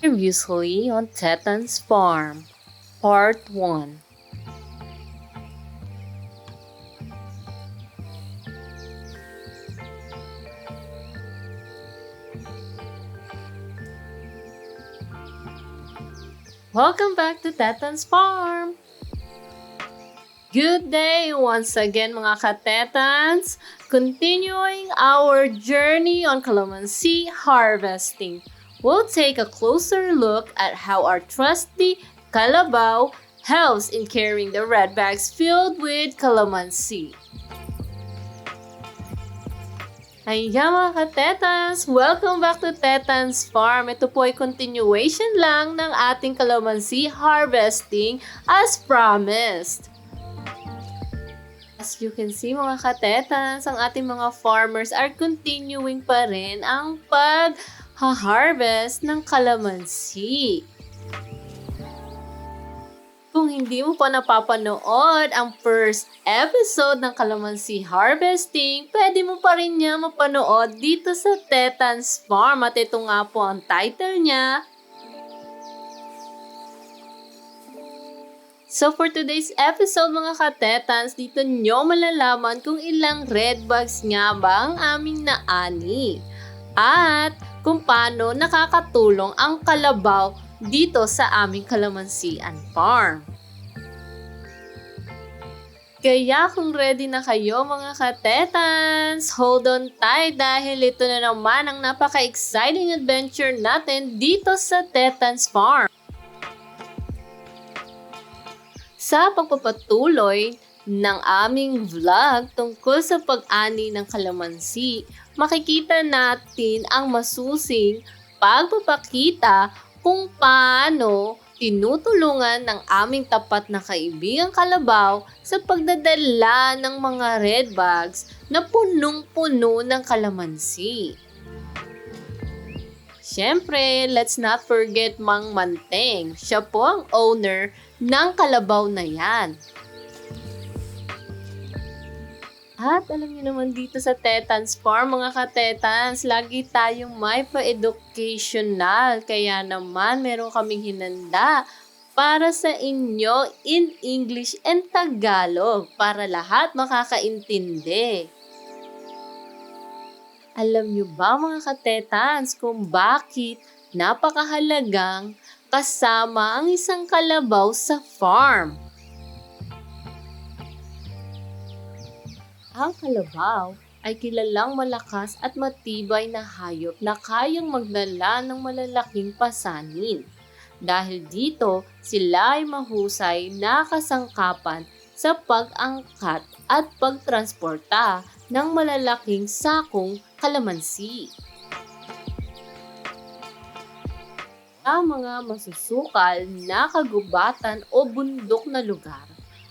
Previously on Tetan's Farm, Part 1. Welcome back to Tetan's Farm! Good day once again mga katetans! Continuing our journey on calamansi harvesting, we'll take a closer look at how our trusty kalabaw helps in carrying the red bags filled with calamansi. Ayan mga katetans! Welcome back to Tetans Farm. Ito po ay continuation lang ng ating calamansi harvesting as promised. As you can see mga katetans, ang ating mga farmers are continuing pa rin ang pag-harvest ng calamansi. Kung hindi mo pa napapanood ang first episode ng Calamansi Harvesting, pwede mo pa rin niya mapanood dito sa Tetans Farm. At ito nga po ang title niya. So for today's episode mga katetans, dito nyo malalaman kung ilang red bags nga ba ang aming naani. At kung paano nakakatulong ang kalabaw dito sa aming kalamansian farm. Kaya kung ready na kayo mga katetans, hold on tight dahil ito na naman ang napaka-exciting adventure natin dito sa Tetans Farm. Sa pagpapatuloy ng aming vlog tungkol sa pag-ani ng kalamansi, makikita natin ang masusing pagpapakita kung paano tinutulungan ng aming tapat na kaibigang kalabaw sa pagdadala ng mga red bags na punong-puno ng kalamansi. Siyempre, let's not forget Mang Manteng. Siya po ang owner ng kalabaw na yan. At alam niyo naman dito sa Tetans Farm, mga ka-Tetans, lagi tayong may pa-educational. Kaya naman, meron kaming hinanda para sa inyo in English and Tagalog para lahat makakaintindi. Alam niyo ba mga katetans kung bakit napakahalagang kasama ang isang kalabaw sa farm? Ang kalabaw ay kilalang malakas at matibay na hayop na kayang magdala ng malalaking pasanin. Dahil dito, sila ay mahusay na kasangkapan sa pag-angkat at pagtransporta ng malalaking sakong kalamansi. Sa mga masusukal na kagubatan o bundok na lugar,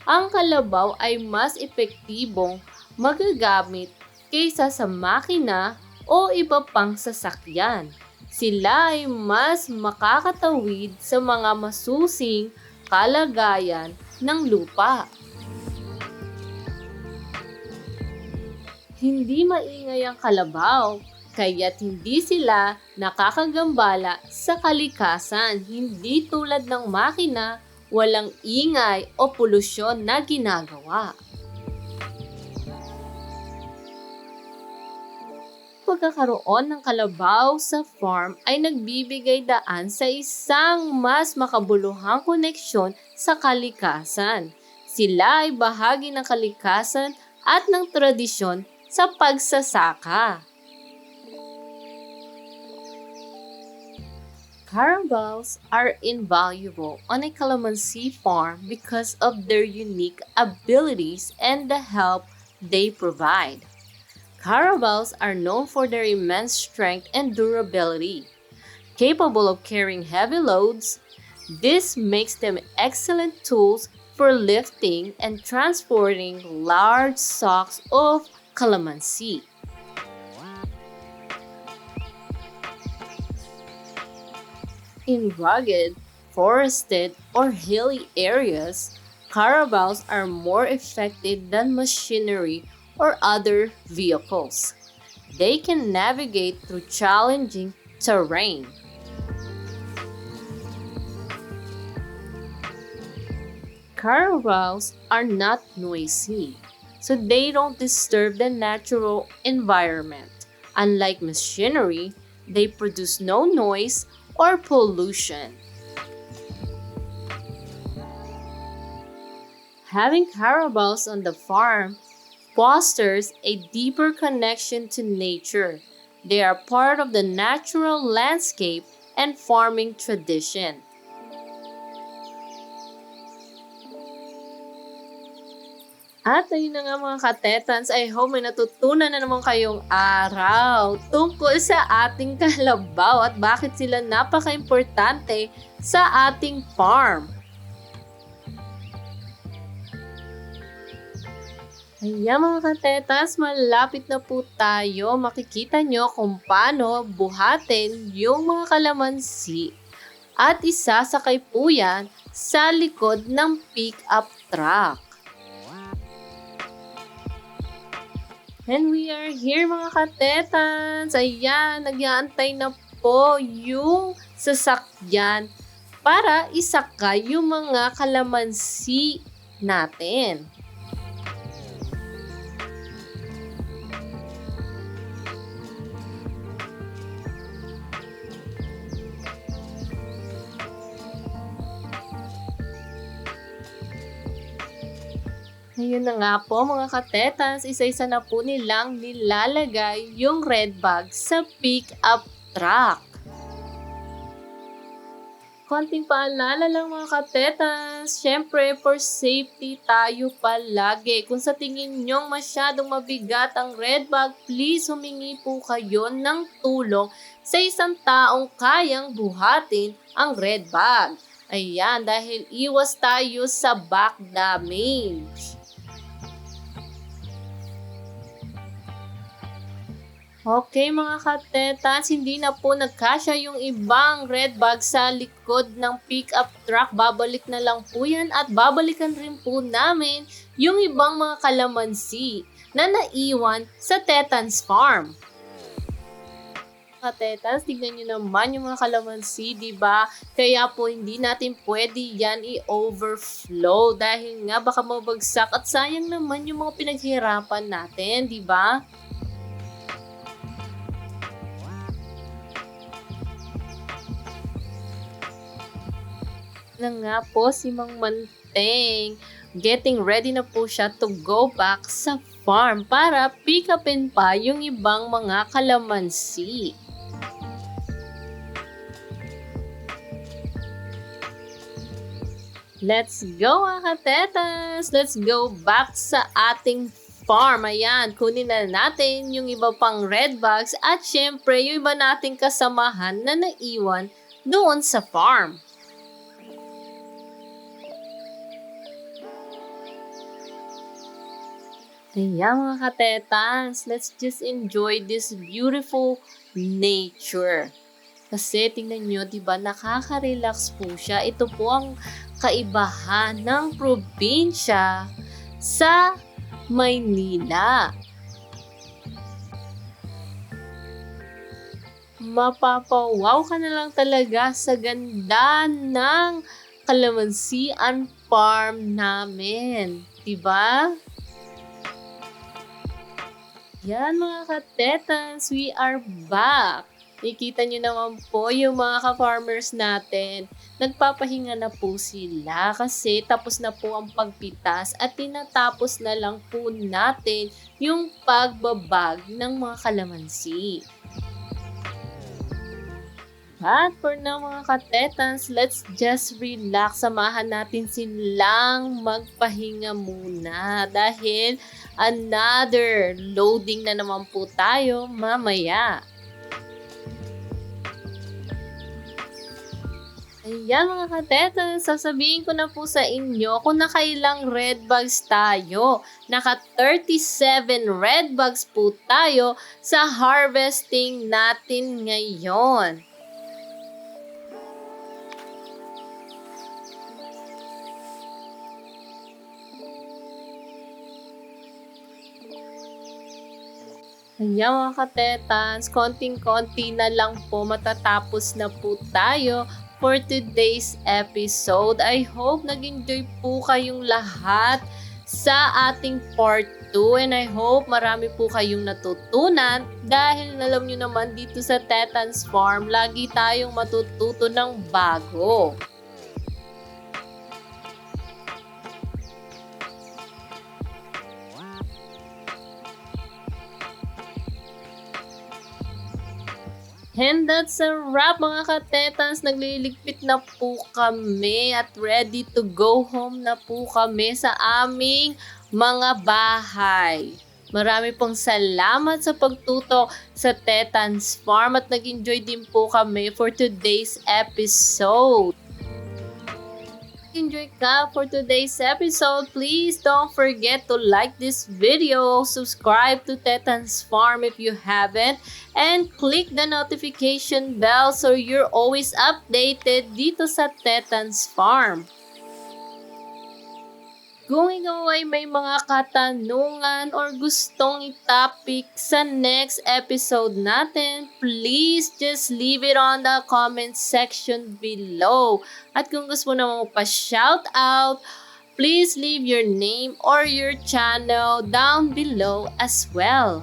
ang kalabaw ay mas epektibong magagamit kaysa sa makina o iba pang sasakyan. Sila ay mas makakatawid sa mga masusing kalagayan ng lupa. Hindi maingay ang kalabaw, kaya't hindi sila nakakagambala sa kalikasan, hindi tulad ng makina, walang ingay o polusyon na ginagawa. Pagkakaroon ng kalabaw sa farm ay nagbibigay daan sa isang mas makabuluhang koneksyon sa kalikasan. Sila ay bahagi ng kalikasan at ng tradisyon sa pagsasaka. Carabals are invaluable on a calamansi farm because of their unique abilities and the help they provide. Carabals are known for their immense strength and durability. Capable of carrying heavy loads, this makes them excellent tools for lifting and transporting large sacks of calamansi. In rugged, forested, or hilly areas, caravels are more effective than machinery or other vehicles. They can navigate through challenging terrain. Caravels are not noisy, so they don't disturb the natural environment. Unlike machinery, they produce no noise or pollution. Having caravels on the farm fosters a deeper connection to nature. They are part of the natural landscape and farming tradition. At ayun na nga mga katetans, I hope may natutunan na naman kayong araw tungkol sa ating kalabaw at bakit sila napaka-importante sa ating farm. Ayan mga katetas, malapit na po tayo. Makikita nyo kung paano buhatin yung mga kalamansi. At isasakay po yan sa likod ng pick-up truck. And we are here mga katetans. Ayan, nagyaantay na po yung sasakyan para isakay yung mga kalamansi natin. Ngayon na nga po mga katetans, isa-isa na po nilang nilalagay yung red bag sa pick-up truck. Konting paalala lang mga katetans, syempre for safety tayo palagi. Kung sa tingin nyong masyadong mabigat ang red bag, please humingi po kayo ng tulong sa isang taong kayang buhatin ang red bag. Ayan, dahil iwas tayo sa back damage. Okay mga katetans, hindi na po nagkasya yung ibang red bag sa likod ng pickup truck. Babalik na lang po yan at babalikan rin po namin yung ibang mga kalamansi na naiwan sa Tetans Farm. Katetans, tignan nyo naman yung mga kalamansi, di ba? Kaya po hindi natin pwede yan i-overflow dahil nga baka mabagsak at sayang naman yung mga pinaghirapan natin, di ba? Na nga po si Mang Manteng. Getting ready na po siya to go back sa farm para pick upin pa yung ibang mga kalamansi. Let's go mga katetas! Let's go back sa ating farm. Ayan, kunin na natin yung iba pang red bags at syempre yung iba nating kasamahan na naiwan doon sa farm. Ayan mga katetans, let's just enjoy this beautiful nature. Kasi tingnan nyo, di ba, nakaka-relax po siya. Ito po ang kaibahan ng probinsya sa Maynila. Mapapawaw ka na lang talaga sa ganda ng kalamansian farm namin. Diba? Yan mga katetans, we are back! Nakikita nyo naman po yung mga ka-farmers natin. Nagpapahinga na po sila kasi tapos na po ang pagpitas at tinatapos na lang po natin yung pagbabag ng mga kalamansi. But for now mga katetans, let's just relax. Samahan natin silang magpahinga muna dahil another loading na naman po tayo mamaya. Ayan mga kateta, sasabihin ko na po sa inyo kung nakailang red bags tayo. Naka 37 red bags po tayo sa harvesting natin ngayon. Ayan mga katetans, konting-konti na lang po matatapos na po tayo for today's episode. I hope nag-enjoy po kayong lahat sa ating part 2 and I hope marami po kayong natutunan dahil alam nyo naman dito sa Tetans Farm, lagi tayong matututo ng bago. And that's a wrap mga katetans. Nagliligpit na po kami at ready to go home na po kami sa aming mga bahay. Marami pong salamat sa pagtuto sa Tetans Farm at nag-enjoy din po kami for today's episode. Enjoy ka for today's episode, please don't forget to like this video, subscribe to Tetans Farm if you haven't, and click the notification bell so you're always updated dito sa Tetans Farm. Kung ikaw ay may mga katanungan or gustong i-topic sa next episode natin, please just leave it on the comment section below. At kung gusto mo naman pa-shout out, please leave your name or your channel down below as well.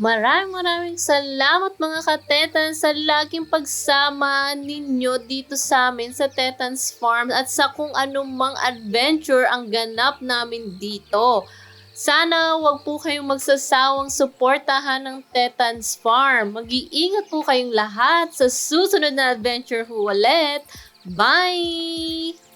Maraming maraming salamat mga katetan sa laging pagsama ninyo dito sa amin sa Tetans Farm at sa kung anumang adventure ang ganap namin dito. Sana wag po kayong magsasawang suportahan ng Tetans Farm. Mag-iingat po kayong lahat sa susunod na adventure ho ulit. Bye!